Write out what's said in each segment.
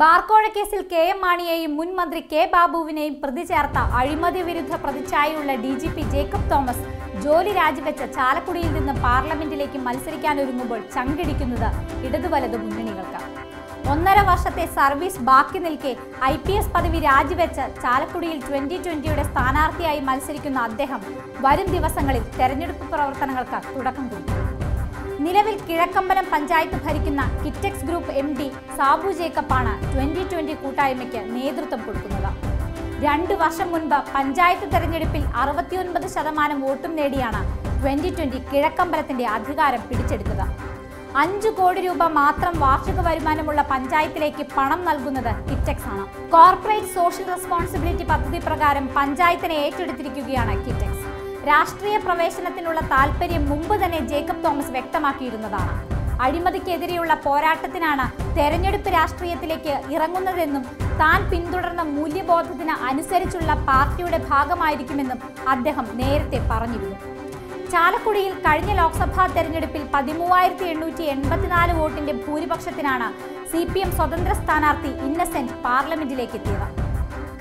ബാർക്കോഴ കേസിൽ K M മാണിയെയും മുൻ മന്ത്രി കെ ബാബുവിനെയും പ്രതി ചേർത്ത അഴിമതി വിരുദ്ധ പ്രതിച്ഛായയുള്ള D G P Jacob Thomas ജോലി രാജിവെച്ച ചാലക്കുടിയിൽ നിന്ന് പാർലമെന്റിലേക്ക് മത്സരിക്കാനൊരുങ്ങുമ്പോൾ ചങ്കിടിക്കുന്നത് ഇടതുവലത് മുന്നണികൾക്ക്. ഒന്നര വർഷത്തെ സർവീസ് ബാക്കി നിൽക്കെ ഐ പി എസ് പദവി രാജിവെച്ച് ചാലക്കുടിയിൽ ട്വന്റി ട്വന്റിയുടെ സ്ഥാനാർത്ഥിയായി മത്സരിക്കുന്ന അദ്ദേഹം വരും ദിവസങ്ങളിൽ തെരഞ്ഞെടുപ്പ് പ്രവർത്തനങ്ങൾക്ക് തുടക്കം കുറിക്കും. നിലവിൽ കിഴക്കമ്പലം പഞ്ചായത്ത് ഭരിക്കുന്ന Kitex group M D Sabu ജേക്കബാണ് twenty twenty കൂട്ടായ്മയ്ക്ക് നേതൃത്വം കൊടുക്കുന്നത്. രണ്ടു വർഷം മുൻപ് പഞ്ചായത്ത് തെരഞ്ഞെടുപ്പിൽ അറുപത്തിയൊൻപത് ശതമാനം വോട്ടും നേടിയാണ് ട്വന്റി ട്വന്റി കിഴക്കമ്പലത്തിന്റെ അധികാരം പിടിച്ചെടുത്തത്. അഞ്ചു കോടി രൂപ മാത്രം വാർഷിക വരുമാനമുള്ള പഞ്ചായത്തിലേക്ക് പണം നൽകുന്നത് കിറ്റക്സ് ആണ്. കോർപ്പറേറ്റ് സോഷ്യൽ റെസ്പോൺസിബിലിറ്റി പദ്ധതി പ്രകാരം പഞ്ചായത്തിനെ ഏറ്റെടുത്തിരിക്കുകയാണ് കിറ്റെക്സ്. രാഷ്ട്രീയ പ്രവേശനത്തിനുള്ള താല്പര്യം മുമ്പ് തന്നെ ജേക്കബ് തോമസ് വ്യക്തമാക്കിയിരുന്നതാണ്. അഴിമതിക്കെതിരെയുള്ള പോരാട്ടത്തിനാണ് തെരഞ്ഞെടുപ്പ് രാഷ്ട്രീയത്തിലേക്ക് ഇറങ്ങുന്നതെന്നും താൻ പിന്തുടർന്ന മൂല്യബോധത്തിന് അനുസരിച്ചുള്ള പാർട്ടിയുടെ ഭാഗമായിരിക്കുമെന്നും അദ്ദേഹം നേരത്തെ പറഞ്ഞിരുന്നു. ചാലക്കുടിയിൽ കഴിഞ്ഞ ലോക്സഭാ തെരഞ്ഞെടുപ്പിൽ പതിമൂവായിരത്തി എണ്ണൂറ്റി എൺപത്തിനാല് വോട്ടിന്റെ ഭൂരിപക്ഷത്തിനാണ് സി പി എം സ്വതന്ത്ര സ്ഥാനാർത്ഥി ഇന്നസെന്റ് പാർലമെന്റിലേക്ക് എത്തിയത്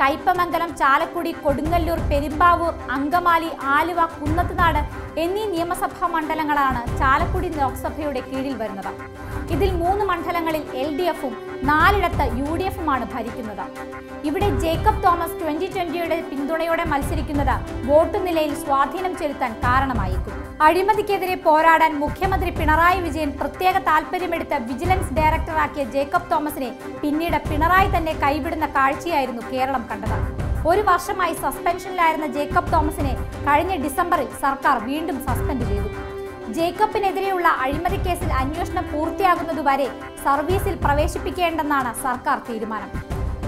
കയ്പമംഗലം ചാലക്കുടി കൊടുങ്ങല്ലൂർ പെരുമ്പാവൂർ അങ്കമാലി ആലുവ കുന്നത്തുനാട് എന്നീ നിയമസഭാ മണ്ഡലങ്ങളാണ് ചാലക്കുടി ലോക്സഭയുടെ കീഴിൽ വരുന്നത്. ഇതിൽ മൂന്ന് മണ്ഡലങ്ങളിൽ എൽ ഡി എഫും നാലിടത്ത് യു ഡി എഫുമാണ് ഭരിക്കുന്നത്. ഇവിടെ ജേക്കബ് തോമസ് ട്വന്റി ട്വന്റിയുടെ പിന്തുണയോടെ മത്സരിക്കുന്നത് വോട്ട് നിലയിൽ സ്വാധീനം ചെലുത്താൻ കാരണമായേക്കും. അഴിമതിക്കെതിരെ പോരാടാൻ മുഖ്യമന്ത്രി പിണറായി വിജയൻ പ്രത്യേക താൽപര്യമെടുത്ത വിജിലൻസ് ഡയറക്ടറാക്കിയ ജേക്കബ് തോമസിനെ പിന്നീട് പിണറായി തന്നെ കൈവിടുന്ന കാഴ്ചയായിരുന്നു കേരളം കണ്ടത്. ഒരു വർഷമായി സസ്പെൻഷനിലായിരുന്ന ജേക്കബ് തോമസിനെ കഴിഞ്ഞ ഡിസംബറിൽ സർക്കാർ വീണ്ടും സസ്പെൻഡ് ചെയ്തു. ജേക്കബിനെതിരെയുള്ള അഴിമതി കേസിൽ അന്വേഷണം പൂർത്തിയാകുന്നതുവരെ സർവീസിൽ പ്രവേശിപ്പിക്കേണ്ടെന്നാണ് സർക്കാർ തീരുമാനം.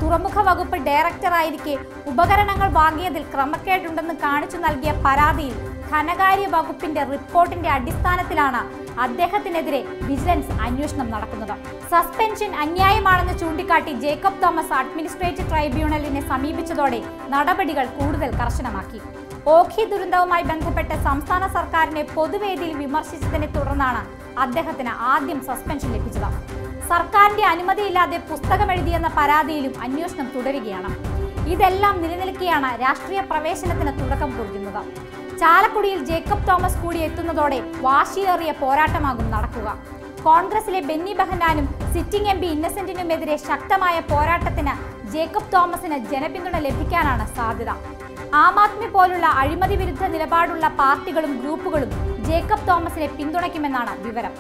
തുറമുഖ വകുപ്പ് ഡയറക്ടറായിരിക്കെ ഉപകരണങ്ങൾ വാങ്ങിയതിൽ ക്രമക്കേടുണ്ടെന്ന് കാണിച്ചു നൽകിയ പരാതിയിൽ ധനകാര്യ വകുപ്പിന്റെ റിപ്പോർട്ടിന്റെ അടിസ്ഥാനത്തിലാണ് അദ്ദേഹത്തിനെതിരെ വിജിലൻസ് അന്വേഷണം നടക്കുന്നത്. സസ്പെൻഷൻ അന്യായമാണെന്ന് ചൂണ്ടിക്കാട്ടി ജേക്കബ് തോമസ് അഡ്മിനിസ്ട്രേറ്റീവ് ട്രൈബ്യൂണലിനെ സമീപിച്ചതോടെ നടപടികൾ കൂടുതൽ കർശനമാക്കി. ഓഖി ദുരന്തവുമായി ബന്ധപ്പെട്ട് സംസ്ഥാന സർക്കാരിനെ പൊതുവേദിയിൽ വിമർശിച്ചതിനെ തുടർന്നാണ് അദ്ദേഹത്തിന് ആദ്യം സസ്പെൻഷൻ ലഭിച്ചത്. സർക്കാരിന്റെ അനുമതിയില്ലാതെ പുസ്തകം എഴുതിയെന്ന പരാതിയിലും അന്വേഷണം തുടരുകയാണ്. ഇതെല്ലാം നിലനിൽക്കെയാണ് രാഷ്ട്രീയ പ്രവേശനത്തിന് തുടക്കം കുറിക്കുന്നത്. ചാലക്കുടിയിൽ ജേക്കബ് തോമസ് കൂടി എത്തുന്നതോടെ വാശിയേറിയ പോരാട്ടമാകും നടക്കുക. കോൺഗ്രസിലെ ബെന്നി ബെഹനാനും സിറ്റിംഗ് എം പി ഇന്നസെന്റിനുമെതിരെ ശക്തമായ പോരാട്ടത്തിന് ജേക്കബ് തോമസിന് ജനപിന്തുണ ലഭിക്കാനാണ് സാധ്യത. ആം ആദ്മി പോലുള്ള അഴിമതി വിരുദ്ധ നിലപാടുള്ള പാർട്ടികളും ഗ്രൂപ്പുകളും ജേക്കബ് തോമസിനെ പിന്തുണയ്ക്കുമെന്നാണ് വിവരം.